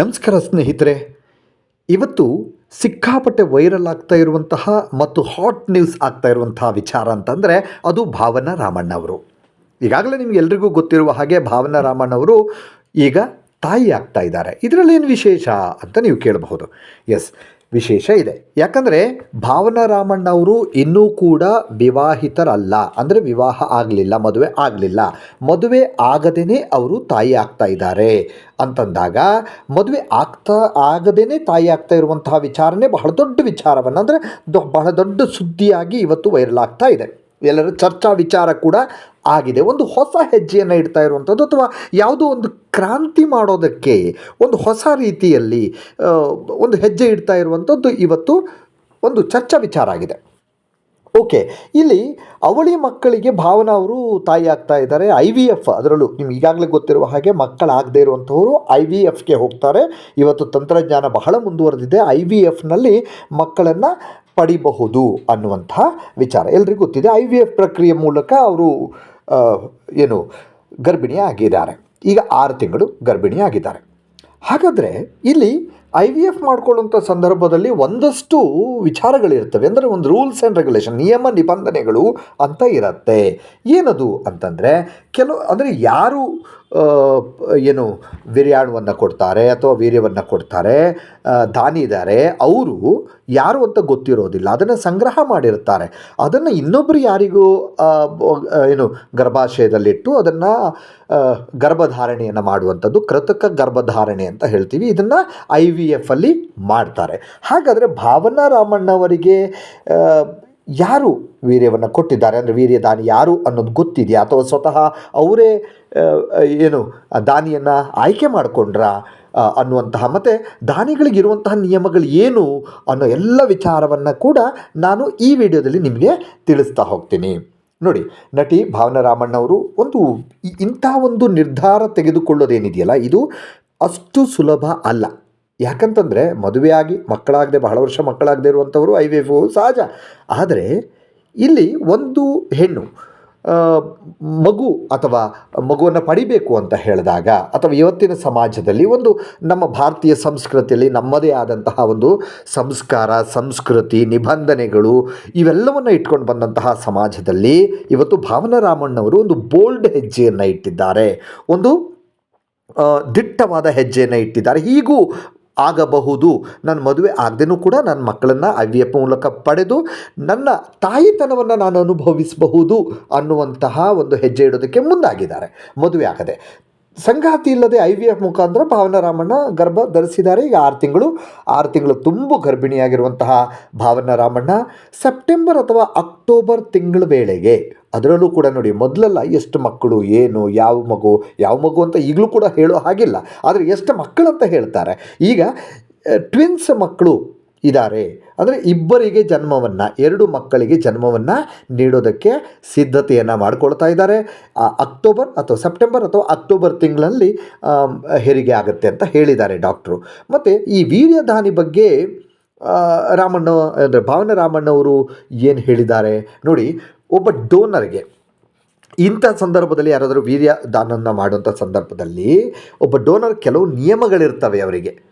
ನಮಸ್ಕಾರ ಸ್ನೇಹಿತರೆ, ಇವತ್ತು ಸಿಕ್ಕಾಪಟ್ಟೆ ವೈರಲ್ ಆಗ್ತಾ ಇರುವಂತಹ ಮತ್ತು ಹಾಟ್ ನ್ಯೂಸ್ ಆಗ್ತಾ ಇರುವಂತಹ ವಿಚಾರ ಅಂತಂದರೆ ಅದು ಭಾವನಾ ರಾಮಣ್ಣ ಅವರು. ಈಗಾಗಲೇ ನಿಮಗೆಲ್ರಿಗೂ ಗೊತ್ತಿರುವ ಹಾಗೆ ಭಾವನಾ ರಾಮಣ್ಣ ಅವರು ಈಗ ತಾಯಿ ಆಗ್ತಾ ಇದ್ದಾರೆ. ಇದರಲ್ಲಿ ಏನು ವಿಶೇಷ ಅಂತ ನೀವು ಕೇಳಬಹುದು. ಎಸ್ ವಿಶೇಷ ಇದೆ. ಯಾಕಂದರೆ ಭಾವನಾ ರಾಮಣ್ಣ ಅವರು ಇನ್ನೂ ಕೂಡ ವಿವಾಹಿತರಲ್ಲ. ಅಂದರೆ ವಿವಾಹ ಆಗಲಿಲ್ಲ, ಮದುವೆ ಆಗಲಿಲ್ಲ. ಮದುವೆ ಆಗದೇ ಅವರು ತಾಯಿ ಆಗ್ತಾ ಇದ್ದಾರೆ ಅಂತಂದಾಗ ಮದುವೆ ಆಗ್ತಾ ಆಗದೇ ತಾಯಿ ಆಗ್ತಾ ಇರುವಂತಹ ವಿಚಾರನೇ ಬಹಳ ದೊಡ್ಡ ವಿಚಾರವನ್ನು, ಅಂದರೆ ಬಹಳ ದೊಡ್ಡ ಸುದ್ದಿಯಾಗಿ ಇವತ್ತು ವೈರಲ್ ಆಗ್ತಾ ಇದೆ. ಎಲ್ಲರ ಚರ್ಚಾ ವಿಚಾರ ಕೂಡ ಆಗಿದೆ. ಒಂದು ಹೊಸ ಹೆಜ್ಜೆಯನ್ನು ಇಡ್ತಾ ಇರುವಂಥದ್ದು ಅಥವಾ ಯಾವುದೋ ಒಂದು ಕ್ರಾಂತಿ ಮಾಡೋದಕ್ಕೆ ಒಂದು ಹೊಸ ರೀತಿಯಲ್ಲಿ ಒಂದು ಹೆಜ್ಜೆ ಇಡ್ತಾ ಇರುವಂಥದ್ದು ಇವತ್ತು ಒಂದು ಚರ್ಚಾ ವಿಚಾರ ಆಗಿದೆ. ಓಕೆ, ಇಲ್ಲಿ ಅವಳಿ ಮಕ್ಕಳಿಗೆ ಭಾವನಾ ಅವರು ತಾಯಿ ಆಗ್ತಾ ಇದ್ದಾರೆ. ಐ ವಿ ಎಫ್ ಅದರಲ್ಲೂ ನಿಮ್ಗೆ ಈಗಾಗಲೇ ಗೊತ್ತಿರುವ ಹಾಗೆ ಮಕ್ಕಳಾಗದೇ ಇರುವಂಥವರು ಐ ವಿ ಎಫ್ಗೆ ಹೋಗ್ತಾರೆ. ಇವತ್ತು ತಂತ್ರಜ್ಞಾನ ಬಹಳ ಮುಂದುವರೆದಿದೆ. ಐ ವಿ ಎಫ್ನಲ್ಲಿ ಮಕ್ಕಳನ್ನು ಪಡಿಬಹುದು ಅನ್ನುವಂಥ ವಿಚಾರ. ಎಲ್ರಿಗೂ ಗೊತ್ತಿದೆ ಐ ವಿ ಎಫ್ ಪ್ರಕ್ರಿಯೆ ಮೂಲಕ ಅವರು ಏನು, ಗರ್ಭಿಣಿಯಾಗಿದ್ದಾರೆ. ಈಗ ಆರು ತಿಂಗಳು ಗರ್ಭಿಣಿಯಾಗಿದ್ದಾರೆ. ಹಾಗಾದರೆ ಇಲ್ಲಿ ಐ ವಿ ಎಫ್ ಮಾಡ್ಕೊಳ್ಳುವಂಥ ಸಂದರ್ಭದಲ್ಲಿ ಒಂದಷ್ಟು ವಿಚಾರಗಳಿರ್ತವೆ. ಅಂದರೆ ಒಂದು ರೂಲ್ಸ್ ಆ್ಯಂಡ್ ರೆಗ್ಯುಲೇಷನ್, ನಿಯಮ ನಿಬಂಧನೆಗಳು ಅಂತ ಇರುತ್ತೆ. ಏನದು ಅಂತಂದರೆ ಕೆಲವು ಅಂದರೆ ಯಾರು ಏನು ವೀರ್ಯಾಣುವನ್ನು ಕೊಡ್ತಾರೆ ಅಥವಾ ವೀರ್ಯವನ್ನು ಕೊಡ್ತಾರೆ ದಾನಿದ್ದಾರೆ ಅವರು ಯಾರು ಅಂತ ಗೊತ್ತಿರೋದಿಲ್ಲ. ಅದನ್ನು ಸಂಗ್ರಹ ಮಾಡಿರ್ತಾರೆ. ಅದನ್ನು ಇನ್ನೊಬ್ಬರು ಯಾರಿಗೂ ಏನು ಗರ್ಭಾಶಯದಲ್ಲಿಟ್ಟು ಅದನ್ನು ಗರ್ಭಧಾರಣೆಯನ್ನು ಮಾಡುವಂಥದ್ದು ಕೃತಕ ಗರ್ಭಧಾರಣೆ ಅಂತ ಹೇಳ್ತೀವಿ. ಇದನ್ನು ಐ ವಿ ಎಫಲ್ಲಿ ಮಾಡ್ತಾರೆ. ಹಾಗಾದರೆ ಭಾವನಾ ರಾಮಣ್ಣವರಿಗೆ ಯಾರು ವೀರ್ಯವನ್ನು ಕೊಟ್ಟಿದ್ದಾರೆ? ಅಂದರೆ ವೀರ್ಯದಾನಿ ಯಾರು ಅನ್ನೋದು ಗೊತ್ತಿದೆಯಾ? ಅಥವಾ ಸ್ವತಃ ಅವರೇ ಏನು, ದಾನಿಯನ್ನು ಆಯ್ಕೆ ಮಾಡಿಕೊಂಡ್ರಾ ಅನ್ನುವಂತಹ, ಮತ್ತು ದಾನಿಗಳಿಗಿರುವಂತಹ ನಿಯಮಗಳು ಏನು ಅನ್ನೋ ಎಲ್ಲ ವಿಚಾರವನ್ನು ಕೂಡ ನಾನು ಈ ವಿಡಿಯೋದಲ್ಲಿ ನಿಮಗೆ ತಿಳಿಸ್ತಾ ಹೋಗ್ತೀನಿ. ನೋಡಿ, ನಟಿ ಭಾವನಾ ರಾಮಣ್ಣ ಅವರು ಒಂದು ಇಂಥ ಒಂದು ನಿರ್ಧಾರ ತೆಗೆದುಕೊಳ್ಳೋದೇನಿದೆಯಲ್ಲ, ಇದು ಅಷ್ಟು ಸುಲಭ ಅಲ್ಲ. ಯಾಕಂತಂದರೆ ಮದುವೆಯಾಗಿ ಮಕ್ಕಳಾಗದೆ, ಬಹಳ ವರ್ಷ ಮಕ್ಕಳಾಗದೆ ಇರುವಂಥವರು ಐ ವಿ ಸಹಜ. ಆದರೆ ಇಲ್ಲಿ ಒಂದು ಹೆಣ್ಣು ಮಗು ಅಥವಾ ಮಗುವನ್ನು ಪಡಿಬೇಕು ಅಂತ ಹೇಳಿದಾಗ ಅಥವಾ ಇವತ್ತಿನ ಸಮಾಜದಲ್ಲಿ ಒಂದು ನಮ್ಮ ಭಾರತೀಯ ಸಂಸ್ಕೃತಿಯಲ್ಲಿ ನಮ್ಮದೇ ಆದಂತಹ ಒಂದು ಸಂಸ್ಕಾರ, ಸಂಸ್ಕೃತಿ, ನಿಬಂಧನೆಗಳು ಇವೆಲ್ಲವನ್ನು ಇಟ್ಕೊಂಡು ಬಂದಂತಹ ಸಮಾಜದಲ್ಲಿ ಇವತ್ತು ಭಾವನಾ ರಾಮಣ್ಣವರು ಒಂದು ಬೋಲ್ಡ್ ಹೆಜ್ಜೆಯನ್ನು ಇಟ್ಟಿದ್ದಾರೆ. ಒಂದು ದಿಟ್ಟವಾದ ಹೆಜ್ಜೆಯನ್ನು ಇಟ್ಟಿದ್ದಾರೆ. ಹೀಗೂ ಆಗಬಹುದು. ನನ್ನ ಮದುವೆ ಆಗದೇನೂ ಕೂಡ ನನ್ನ ಮಕ್ಕಳನ್ನು ಐ ವಿ ಎಫ್ ಮೂಲಕ ಪಡೆದು ನನ್ನ ತಾಯಿತನವನ್ನು ನಾನು ಅನುಭವಿಸಬಹುದು ಅನ್ನುವಂತಹ ಒಂದು ಹೆಜ್ಜೆ ಇಡೋದಕ್ಕೆ ಮುಂದಾಗಿದ್ದಾರೆ. ಮದುವೆ ಆಗದೆ. ಸಂಗಾತಿ ಇಲ್ಲದೆ ಐ ವಿ ಎಫ್ ಮುಖಾಂತರ ಭಾವನಾ ರಾಮಣ್ಣ ಗರ್ಭ ಧರಿಸಿದ್ದಾರೆ. ಈಗ ಆರು ತಿಂಗಳು ಆರು ತಿಂಗಳು ತುಂಬ ಗರ್ಭಿಣಿಯಾಗಿರುವಂತಹ ಭಾವನಾ ರಾಮಣ್ಣ ಸೆಪ್ಟೆಂಬರ್ ಅಥವಾ ಅಕ್ಟೋಬರ್ ತಿಂಗಳ ವೇಳೆಗೆ ಅದರಲ್ಲೂ ಕೂಡ ನೋಡಿ, ಮೊದಲೆಲ್ಲ ಎಷ್ಟು ಮಕ್ಕಳು, ಏನು, ಯಾವ ಮಗು ಯಾವ ಮಗು ಅಂತ ಈಗಲೂ ಕೂಡ ಹೇಳೋ ಹಾಗಿಲ್ಲ. ಆದರೆ ಎಷ್ಟು ಮಕ್ಕಳು ಅಂತ ಹೇಳ್ತಾರೆ. ಈಗ ಟ್ವಿನ್ಸ್ ಮಕ್ಕಳು ಇದ್ದಾರೆ ಅಂದರೆ ಇಬ್ಬರಿಗೆ ಜನ್ಮವನ್ನು, ಎರಡು ಮಕ್ಕಳಿಗೆ ಜನ್ಮವನ್ನು ನೀಡೋದಕ್ಕೆ ಸಿದ್ಧತೆಯನ್ನು ಮಾಡಿಕೊಳ್ತಾ ಇದ್ದಾರೆ. ಅಕ್ಟೋಬರ್ ಅಥವಾ ಸೆಪ್ಟೆಂಬರ್ ಅಥವಾ ಅಕ್ಟೋಬರ್ ತಿಂಗಳಲ್ಲಿ ಹೆರಿಗೆ ಆಗುತ್ತೆ ಅಂತ ಹೇಳಿದ್ದಾರೆ ಡಾಕ್ಟ್ರು. ಮತ್ತು ಈ ವೀರ್ಯದಾನಿ ಬಗ್ಗೆ ರಾಮಣ್ಣ, ಅಂದರೆ ಭಾವನ ರಾಮಣ್ಣವರು ಏನು ಹೇಳಿದ್ದಾರೆ? ನೋಡಿ ಒಬ್ಬ ಡೋನರ್ಗೆ ಇಂಥ ಸಂದರ್ಭದಲ್ಲಿ ಯಾರಾದರೂ ವೀರ್ಯ ದಾನವನ್ನು ಮಾಡುವಂಥ ಸಂದರ್ಭದಲ್ಲಿ ಒಬ್ಬ ಡೋನರ್ ಕೆಲವು ನಿಯಮಗಳಿರ್ತವೆ ಅವರಿಗೆ.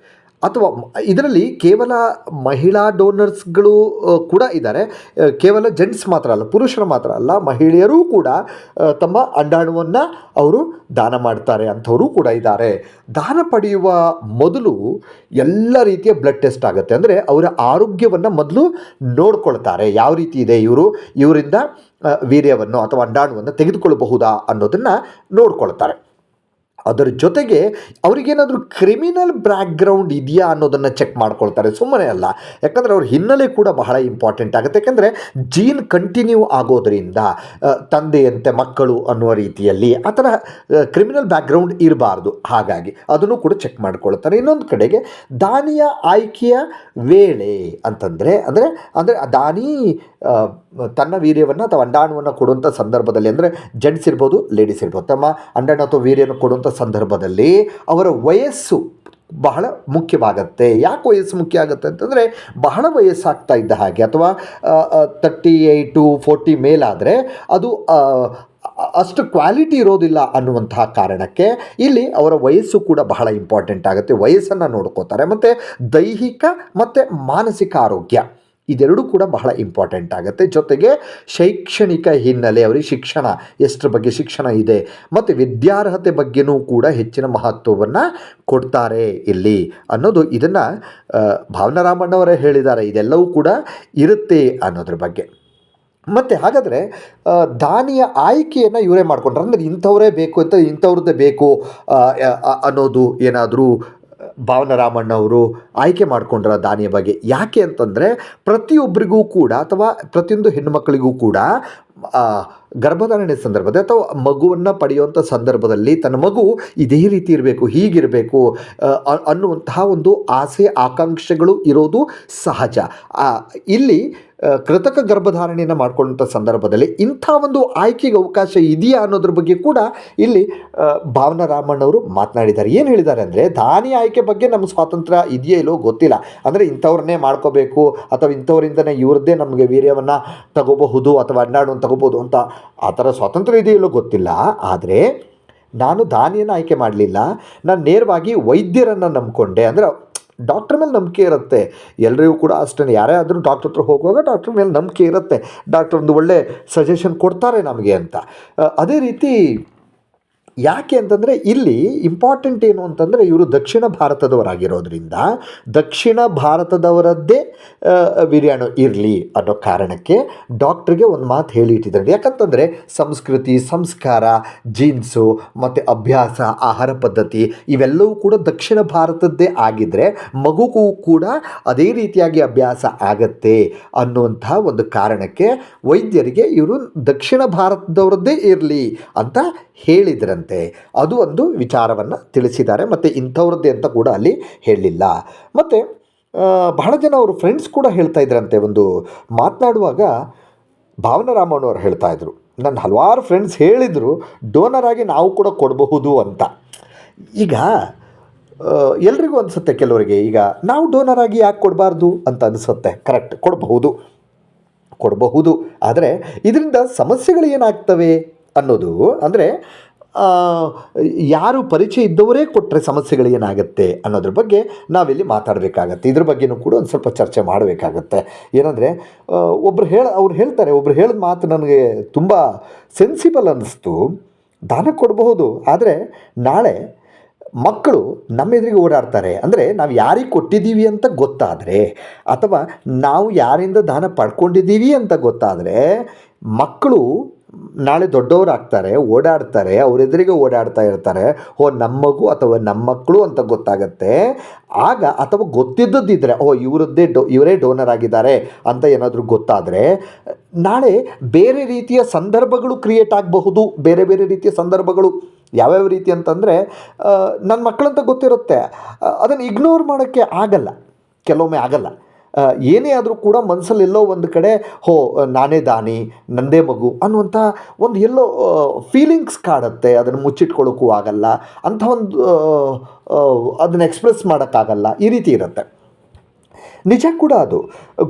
ಅಥವಾ ಇದರಲ್ಲಿ ಕೇವಲ ಮಹಿಳಾ ಡೋನರ್ಸ್ಗಳು ಕೂಡ ಇದ್ದಾರೆ. ಕೇವಲ ಜೆಂಟ್ಸ್ ಮಾತ್ರ ಅಲ್ಲ, ಪುರುಷರು ಮಾತ್ರ ಅಲ್ಲ, ಮಹಿಳೆಯರೂ ಕೂಡ ತಮ್ಮ ಅಂಡಾಣುವನ್ನು ಅವರು ದಾನ ಮಾಡ್ತಾರೆ ಅಂಥವರು ಕೂಡ ಇದ್ದಾರೆ. ದಾನ ಪಡೆಯುವ ಮೊದಲು ಎಲ್ಲ ರೀತಿಯ ಬ್ಲಡ್ ಟೆಸ್ಟ್ ಆಗುತ್ತೆ. ಅಂದರೆ ಅವರ ಆರೋಗ್ಯವನ್ನು ಮೊದಲು ನೋಡ್ಕೊಳ್ತಾರೆ. ಯಾವ ರೀತಿ ಇದೆ ಇವರು? ಇವರಿಂದ ವೀರ್ಯವನ್ನು ಅಥವಾ ಅಂಡಾಣುವನ್ನು ತೆಗೆದುಕೊಳ್ಳಬಹುದಾ ಅನ್ನೋದನ್ನು ನೋಡ್ಕೊಳ್ತಾರೆ. ಅದರ ಜೊತೆಗೆ ಅವರಿಗೇನಾದರೂ ಕ್ರಿಮಿನಲ್ ಬ್ಯಾಕ್ಗ್ರೌಂಡ್ ಇದೆಯಾ ಅನ್ನೋದನ್ನು ಚೆಕ್ ಮಾಡ್ಕೊಳ್ತಾರೆ. ಸುಮ್ಮನೆ ಅಲ್ಲ. ಯಾಕಂದರೆ ಅವ್ರ ಹಿನ್ನೆಲೆ ಕೂಡ ಬಹಳ ಇಂಪಾರ್ಟೆಂಟ್ ಆಗುತ್ತೆ. ಯಾಕೆಂದರೆ ಜೀನ್ ಕಂಟಿನ್ಯೂ ಆಗೋದರಿಂದ ತಂದೆಯಂತೆ ಮಕ್ಕಳು ಅನ್ನುವ ರೀತಿಯಲ್ಲಿ ಆ ಥರ ಕ್ರಿಮಿನಲ್ ಬ್ಯಾಕ್ಗ್ರೌಂಡ್ ಇರಬಾರ್ದು. ಹಾಗಾಗಿ ಅದನ್ನು ಕೂಡ ಚೆಕ್ ಮಾಡ್ಕೊಳ್ತಾರೆ. ಇನ್ನೊಂದು ಕಡೆಗೆ ದಾನಿಯ ಆಯ್ಕೆಯ ವೇಳೆ ಅಂತಂದರೆ, ಅಂದರೆ ಅಂದರೆ ದಾನಿ ತನ್ನ ವೀರ್ಯವನ್ನು ಅಥವಾ ಅಂಡಾಣುವನ್ನು ಕೊಡುವಂಥ ಸಂದರ್ಭದಲ್ಲಿ ಅಂದರೆ ಜೆಂಟ್ಸ್ ಇರ್ಬೋದು ಲೇಡೀಸ್ ಇರ್ಬೋದು. ತಮ್ಮ ಅಂಡಾಣು ಅಥವಾ ವೀರ್ಯವನ್ನು ಕೊಡುವಂಥ ಸಂದರ್ಭದಲ್ಲಿ ಅವರ ವಯಸ್ಸು ಬಹಳ ಮುಖ್ಯವಾಗತ್ತೆ. ಯಾಕೆ ವಯಸ್ಸು ಮುಖ್ಯ ಆಗುತ್ತೆ ಅಂತಂದರೆ ಬಹಳ ವಯಸ್ಸಾಗ್ತಾ ಇದ್ದ ಹಾಗೆ. ಅಥವಾ ತರ್ಟಿ ಏಯ್ಟು ಫೋರ್ಟಿ ಮೇಲಾದರೆ ಅದು ಅಷ್ಟು ಕ್ವಾಲಿಟಿ ಇರೋದಿಲ್ಲ ಅನ್ನುವಂತಹ ಕಾರಣಕ್ಕೆ ಇಲ್ಲಿ ಅವರ ವಯಸ್ಸು ಕೂಡ ಬಹಳ ಇಂಪಾರ್ಟೆಂಟ್ ಆಗುತ್ತೆ. ವಯಸ್ಸನ್ನು ನೋಡ್ಕೋತಾರೆ. ಮತ್ತು ದೈಹಿಕ ಮತ್ತು ಮಾನಸಿಕ ಆರೋಗ್ಯ. ಇದೆರಡೂ ಕೂಡ ಬಹಳ ಇಂಪಾರ್ಟೆಂಟ್ ಆಗುತ್ತೆ. ಜೊತೆಗೆ ಶೈಕ್ಷಣಿಕ ಹಿನ್ನೆಲೆ ಅವರಿಗೆ ಶಿಕ್ಷಣ, ಎಷ್ಟರ ಬಗ್ಗೆ ಶಿಕ್ಷಣ ಇದೆ ಮತ್ತು ವಿದ್ಯಾರ್ಹತೆ ಬಗ್ಗೆನೂ ಕೂಡ ಹೆಚ್ಚಿನ ಮಹತ್ವವನ್ನು ಕೊಡ್ತಾರೆ ಇಲ್ಲಿ ಅನ್ನೋದು ಇದನ್ನು ಭಾವನಾ ರಾಮಣ್ಣವರೇ ಹೇಳಿದ್ದಾರೆ. ಇದೆಲ್ಲವೂ ಕೂಡ ಇರುತ್ತೆ ಅನ್ನೋದ್ರ ಬಗ್ಗೆ. ಮತ್ತು ಹಾಗಾದರೆ ದಾನಿಯ ಆಯ್ಕೆಯನ್ನು ಇವರೇ ಮಾಡ್ಕೊಂಡ್ರೆ, ಅಂದರೆ ಇಂಥವರೇ ಬೇಕು ಅಂತ ಇಂಥವ್ರದ್ದೇ ಬೇಕು ಅನ್ನೋದು ಏನಾದರೂ ಭಾವನ ರಾಮಣ್ಣವರು ಆಯ್ಕೆ ಮಾಡಿಕೊಂಡ್ರ ದಾನಿಯ ಬಗ್ಗೆ. ಯಾಕೆ ಅಂತಂದರೆ ಪ್ರತಿಯೊಬ್ಬರಿಗೂ ಕೂಡ ಅಥವಾ ಪ್ರತಿಯೊಂದು ಹೆಣ್ಣುಮಕ್ಕಳಿಗೂ ಕೂಡ ಗರ್ಭಧಾರಣೆ ಸಂದರ್ಭದಲ್ಲಿ ಅಥವಾ ಮಗುವನ್ನು ಪಡೆಯುವಂಥ ಸಂದರ್ಭದಲ್ಲಿ ತನ್ನ ಮಗು ಇದೇ ರೀತಿ ಇರಬೇಕು, ಹೀಗಿರಬೇಕು ಅನ್ನುವಂತಹ ಒಂದು ಆಸೆ, ಆಕಾಂಕ್ಷೆಗಳು ಇರೋದು ಸಹಜ. ಇಲ್ಲಿ ಕೃತಕ ಗರ್ಭಧಾರಣೆಯನ್ನು ಮಾಡಿಕೊಂಡಂಥ ಸಂದರ್ಭದಲ್ಲಿ ಇಂಥ ಒಂದು ಆಯ್ಕೆಗೆ ಅವಕಾಶ ಇದೆಯಾ ಅನ್ನೋದ್ರ ಬಗ್ಗೆ ಕೂಡ ಇಲ್ಲಿ ಭಾವನಾ ರಾಮಣ್ಣವರು ಮಾತನಾಡಿದ್ದಾರೆ. ಏನು ಹೇಳಿದ್ದಾರೆ ಅಂದರೆ, ದಾನಿ ಆಯ್ಕೆ ಬಗ್ಗೆ ನಮ್ಮ ಸ್ವಾತಂತ್ರ್ಯ ಇದೆಯೇ ಇಲ್ಲೋ ಗೊತ್ತಿಲ್ಲ. ಅಂದರೆ ಇಂಥವ್ರನ್ನೇ ಮಾಡ್ಕೋಬೇಕು ಅಥವಾ ಇಂಥವರಿಂದನೇ ಇವ್ರದ್ದೇ ನಮಗೆ ವೀರ್ಯವನ್ನು ತಗೋಬಹುದು ಅಥವಾ ಅಣ್ಣಾಡನ್ನು ತಗೋಬೋದು ಅಂತ ಆ ಥರ ಸ್ವಾತಂತ್ರ್ಯ ಇದೆಯೋ ಇಲ್ಲೋ ಗೊತ್ತಿಲ್ಲ. ಆದರೆ ನಾನು ದಾನಿಯನ್ನು ಆಯ್ಕೆ ಮಾಡಲಿಲ್ಲ. ನಾನು ನೇರವಾಗಿ ವೈದ್ಯರನ್ನು ನಂಬಿಕೊಂಡೆ. ಅಂದರೆ ಡಾಕ್ಟ್ರ್ ಮೇಲೆ ನಂಬಿಕೆ ಇರುತ್ತೆ. ಎಲ್ಲರಿಗೂ ಕೂಡ ಅಷ್ಟೇ ಯಾರೇ ಆದರೂ ಡಾಕ್ಟ್ರ್ ಹತ್ರ ಹೋಗುವಾಗ ಡಾಕ್ಟ್ರ್ ಮೇಲೆ ನಂಬಿಕೆ ಇರುತ್ತೆ. ಡಾಕ್ಟ್ರ್ ಒಂದು ಒಳ್ಳೆ ಸಜೆಷನ್ ಕೊಡ್ತಾರೆ ನಮಗೆ ಅಂತ. ಅದೇ ರೀತಿ ಯಾಕೆ ಅಂತಂದರೆ ಇಲ್ಲಿ ಇಂಪಾರ್ಟೆಂಟ್ ಏನು ಅಂತಂದರೆ ಇವರು ದಕ್ಷಿಣ ಭಾರತದವರಾಗಿರೋದ್ರಿಂದ ದಕ್ಷಿಣ ಭಾರತದವರದ್ದೇ ಬಿರಿಯಾನಿ ಇರಲಿ ಅನ್ನೋ ಕಾರಣಕ್ಕೆ ಡಾಕ್ಟ್ರಿಗೆ ಒಂದು ಮಾತು ಹೇಳಿ ಇಟ್ಟಿದ್ದಾರೆ ಯಾಕಂತಂದರೆ ಸಂಸ್ಕೃತಿ, ಸಂಸ್ಕಾರ, ಜೀನ್ಸು ಮತ್ತು ಅಭ್ಯಾಸ, ಆಹಾರ ಪದ್ಧತಿ ಇವೆಲ್ಲವೂ ಕೂಡ ದಕ್ಷಿಣ ಭಾರತದ್ದೇ ಆಗಿದ್ದರೆ ಮಗುಗೂ ಕೂಡ ಅದೇ ರೀತಿಯಾಗಿ ಅಭ್ಯಾಸ ಆಗತ್ತೆ ಅನ್ನುವಂತಹ ಒಂದು ಕಾರಣಕ್ಕೆ ವೈದ್ಯರಿಗೆ ಇವರು ದಕ್ಷಿಣ ಭಾರತದವರದ್ದೇ ಇರಲಿ ಅಂತ ಹೇಳಿದ್ರಂತೆ. ಅದು ಒಂದು ವಿಚಾರವನ್ನು ತಿಳಿಸಿದ್ದಾರೆ. ಮತ್ತು ಇಂಥವ್ರದ್ದೇ ಅಂತ ಕೂಡ ಅಲ್ಲಿ ಹೇಳಲಿಲ್ಲ ಮತ್ತು ಬಹಳ ಜನ ಅವರು ಫ್ರೆಂಡ್ಸ್ ಕೂಡ ಹೇಳ್ತಾ ಇದ್ರಂತೆ. ಒಂದು ಮಾತನಾಡುವಾಗ ಭಾವನ ರಾಮಣ್ಣವ್ರು ಹೇಳ್ತಾ ಇದ್ರು. ನನ್ನ ಹಲವಾರು ಫ್ರೆಂಡ್ಸ್ ಹೇಳಿದರು ಡೋನರ್ ಆಗಿ ನಾವು ಕೂಡ ಕೊಡಬಹುದು ಅಂತ. ಈಗ ಎಲ್ರಿಗೂ ಅನಿಸುತ್ತೆ ಕೆಲವರಿಗೆ, ಈಗ ನಾವು ಡೋನರ್ ಆಗಿ ಯಾಕೆ ಕೊಡಬಾರ್ದು? ಅಂತ ಅನಿಸುತ್ತೆ. ಕರೆಕ್ಟ್ ಕೊಡಬಹುದು. ಕೊಡಬಹುದು. ಆದರೆ, ಇದರಿಂದ ಸಮಸ್ಯೆಗಳು ಏನಾಗ್ತವೆ ಅನ್ನೋದು, ಅಂದರೆ ಯಾರು ಪರಿಚಯ ಇದ್ದವರೇ ಕೊಟ್ಟರೆ ಸಮಸ್ಯೆಗಳು ಏನಾಗುತ್ತೆ ಅನ್ನೋದ್ರ ಬಗ್ಗೆ ನಾವಿಲ್ಲಿ ಮಾತಾಡಬೇಕಾಗತ್ತೆ. ಇದ್ರ ಬಗ್ಗೆನೂ ಕೂಡ ಒಂದು ಸ್ವಲ್ಪ ಚರ್ಚೆ ಮಾಡಬೇಕಾಗತ್ತೆ. ಏನಂದರೆ ಒಬ್ರು ಹೇಳ, ಅವ್ರು ಹೇಳ್ತಾರೆ, ಒಬ್ರು ಹೇಳಿದ ಮಾತು ನನಗೆ ತುಂಬ ಸೆನ್ಸಿಬಲ್ ಅನ್ನಿಸ್ತು ದಾನ ಕೊಡಬಹುದು, ಆದರೆ ನಾಳೆ ಮಕ್ಕಳು ನಮ್ಮ ಎದುರಿಗೆ ಓಡಾಡ್ತಾರೆ. ಅಂದರೆ ನಾವು ಯಾರಿಗೆ ಕೊಟ್ಟಿದ್ದೀವಿ ಅಂತ ಗೊತ್ತಾದರೆ, ಅಥವಾ ನಾವು ಯಾರಿಂದ ದಾನ ಪಡ್ಕೊಂಡಿದ್ದೀವಿ ಅಂತ ಗೊತ್ತಾದರೆ ಮಕ್ಕಳು ನಾಳೆ ದೊಡ್ಡವರಾಗ್ತಾರೆ ಓಡಾಡ್ತಾರೆ, ಅವ್ರ ಎದುರಿಗೆ ಓಡಾಡ್ತಾ ಇರ್ತಾರೆ. ಓ ನಮ್ಮ ಅಥವಾ ನಮ್ಮ ಮಕ್ಕಳು ಅಂತ ಗೊತ್ತಾಗತ್ತೆ. ಆಗ ಅಥವಾ ಗೊತ್ತಿದ್ದದ್ದಿದ್ದರೆ ಓ, ಇವರದ್ದೇ ಡೋ, ಇವರೇ ಡೋನರ್ ಆಗಿದ್ದಾರೆ ಅಂತ ಏನಾದರೂ ಗೊತ್ತಾದರೆ, ನಾಳೆ ಬೇರೆ ರೀತಿಯ ಸಂದರ್ಭಗಳು ಕ್ರಿಯೇಟ್ ಆಗಬಹುದು. ಬೇರೆ ಬೇರೆ ರೀತಿಯ ಸಂದರ್ಭಗಳು ಯಾವ್ಯಾವ ರೀತಿ ಅಂತಂದರೆ ನನ್ನ ಮಕ್ಕಳಂತ ಗೊತ್ತಿರುತ್ತೆ. ಅದನ್ನು ಇಗ್ನೋರ್ ಮಾಡೋಕ್ಕೆ ಆಗಲ್ಲ. ಕೆಲವೊಮ್ಮೆ ಆಗಲ್ಲ. ಏನೇ ಆದರೂ ಕೂಡ ಮನಸ್ಸಲ್ಲಿ ಎಲ್ಲೋ ಒಂದು ಕಡೆ, ಹೋ, ನಾನೇ ದಾನಿ, ನಂದೇ ಮಗು ಅನ್ನುವಂಥ ಒಂದು ಎಲ್ಲೋ ಫೀಲಿಂಗ್ಸ್ ಕಾಡುತ್ತೆ, ಅದನ್ನು ಮುಚ್ಚಿಟ್ಕೊಳ್ಳೋಕ್ಕೂ ಆಗಲ್ಲ. ಅಂಥ ಒಂದು ಅದನ್ನು ಎಕ್ಸ್ಪ್ರೆಸ್ ಮಾಡೋಕ್ಕಾಗಲ್ಲ. ಈ ರೀತಿ ಇರುತ್ತೆ. ನಿಜ ಕೂಡ ಅದು.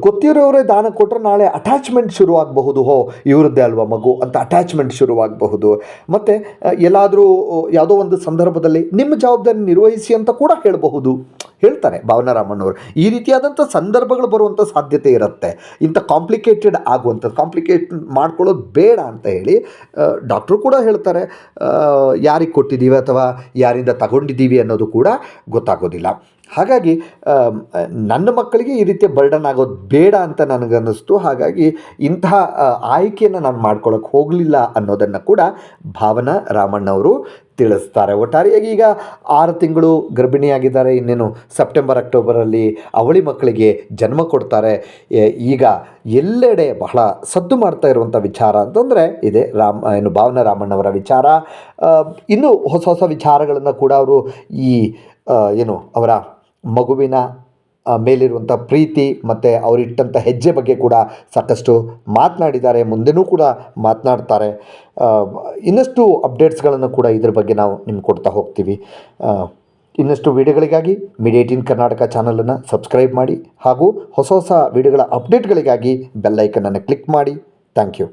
ಗೊತ್ತಿರೋರೇ ದಾನ ಕೊಟ್ಟರೆ ನಾಳೆ ಅಟ್ಯಾಚ್ಮೆಂಟ್ ಶುರುವಾಗಬಹುದು. ಹೋ, ಇವ್ರದ್ದೇ ಅಲ್ವಾ ಮಗು ಅಂತ ಅಟ್ಯಾಚ್ಮೆಂಟ್ ಶುರುವಾಗಬಹುದು. ಮತ್ತು ಎಲ್ಲಾದರೂ ಯಾವುದೋ ಒಂದು ಸಂದರ್ಭದಲ್ಲಿ ನಿಮ್ಮ ಜವಾಬ್ದಾರಿ ನಿರ್ವಹಿಸಿ ಅಂತ ಕೂಡ ಹೇಳಬಹುದು. ಹೇಳ್ತಾರೆ ಭಾವನಾರಾಮಣ್ಣವರು. ಈ ರೀತಿಯಾದಂಥ ಸಂದರ್ಭಗಳು ಬರುವಂಥ ಸಾಧ್ಯತೆ ಇರುತ್ತೆ. ಇಂಥ ಕಾಂಪ್ಲಿಕೇಟೆಡ್ ಆಗುವಂಥದ್ದು ಕಾಂಪ್ಲಿಕೇಟ್ ಮಾಡ್ಕೊಳ್ಳೋದು ಬೇಡ ಅಂತ ಹೇಳಿ ಡಾಕ್ಟ್ರು ಕೂಡ ಹೇಳ್ತಾರೆ. ಯಾರಿಗೆ ಕೊಟ್ಟಿದ್ದೀವಿ ಅಥವಾ ಯಾರಿಂದ ತಗೊಂಡಿದ್ದೀವಿ ಅನ್ನೋದು ಕೂಡ ಗೊತ್ತಾಗೋದಿಲ್ಲ. ಹಾಗಾಗಿ ನನ್ನ ಮಕ್ಕಳಿಗೆ ಈ ರೀತಿಯ ಬರ್ಡನ್ ಆಗೋದು ಬೇಡ ಅಂತ ನನಗನ್ನಿಸ್ತು. ಹಾಗಾಗಿ ಇಂತಹ ಆಯ್ಕೆಯನ್ನು ನಾನು ಮಾಡ್ಕೊಳ್ಳೋಕೆ ಹೋಗಲಿಲ್ಲ ಅನ್ನೋದನ್ನು ಕೂಡ ಭಾವನಾ ರಾಮಣ್ಣವರು ತಿಳಿಸ್ತಾರೆ. ಒಟ್ಟಾರೆಯಾಗಿ ಈಗ ಆರು ತಿಂಗಳು ಗರ್ಭಿಣಿಯಾಗಿದ್ದಾರೆ, ಇನ್ನೇನು ಸೆಪ್ಟೆಂಬರ್, ಅಕ್ಟೋಬರಲ್ಲಿ ಅವಳಿ ಮಕ್ಕಳಿಗೆ ಜನ್ಮ ಕೊಡ್ತಾರೆ. ಈಗ ಎಲ್ಲೆಡೆ ಬಹಳ ಸದ್ದು ಮಾಡ್ತಾ ಇರುವಂಥ ವಿಚಾರ ಅಂತಂದರೆ ಇದೆ ರಾಮ್, ಏನು ಭಾವನಾ ರಾಮಣ್ಣವರ ವಿಚಾರ. ಇನ್ನೂ ಹೊಸ ಹೊಸ ವಿಚಾರಗಳನ್ನು ಕೂಡ ಅವರು ಈ ಏನು ಅವರ ಮಗುವಿನ ಮೇಲಿರುವಂಥ ಪ್ರೀತಿ ಮತ್ತು ಅವರಿಟ್ಟಂಥ ಹೆಜ್ಜೆ ಬಗ್ಗೆ ಕೂಡ ಸಾಕಷ್ಟು ಮಾತನಾಡಿದ್ದಾರೆ, ಮುಂದೆನೂ ಕೂಡ ಮಾತನಾಡ್ತಾರೆ. ಇನ್ನಷ್ಟು ಅಪ್ಡೇಟ್ಸ್ಗಳನ್ನು ಕೂಡ ಇದ್ರ ಬಗ್ಗೆ ನಾವು ನಿಮ್ಗೆ ಕೊಡ್ತಾ ಹೋಗ್ತೀವಿ. ಇನ್ನಷ್ಟು ವಿಡಿಯೋಗಳಿಗಾಗಿ ಮೀಡಿಯೇಟಿನ್ ಕರ್ನಾಟಕ ಚಾನಲನ್ನು ಸಬ್ಸ್ಕ್ರೈಬ್ ಮಾಡಿ ಹಾಗೂ ಹೊಸ ಹೊಸ ವಿಡಿಯೋಗಳ ಅಪ್ಡೇಟ್ಗಳಿಗಾಗಿ ಬೆಲ್ಲೈಕನನ್ನು ಕ್ಲಿಕ್ ಮಾಡಿ. Thank you.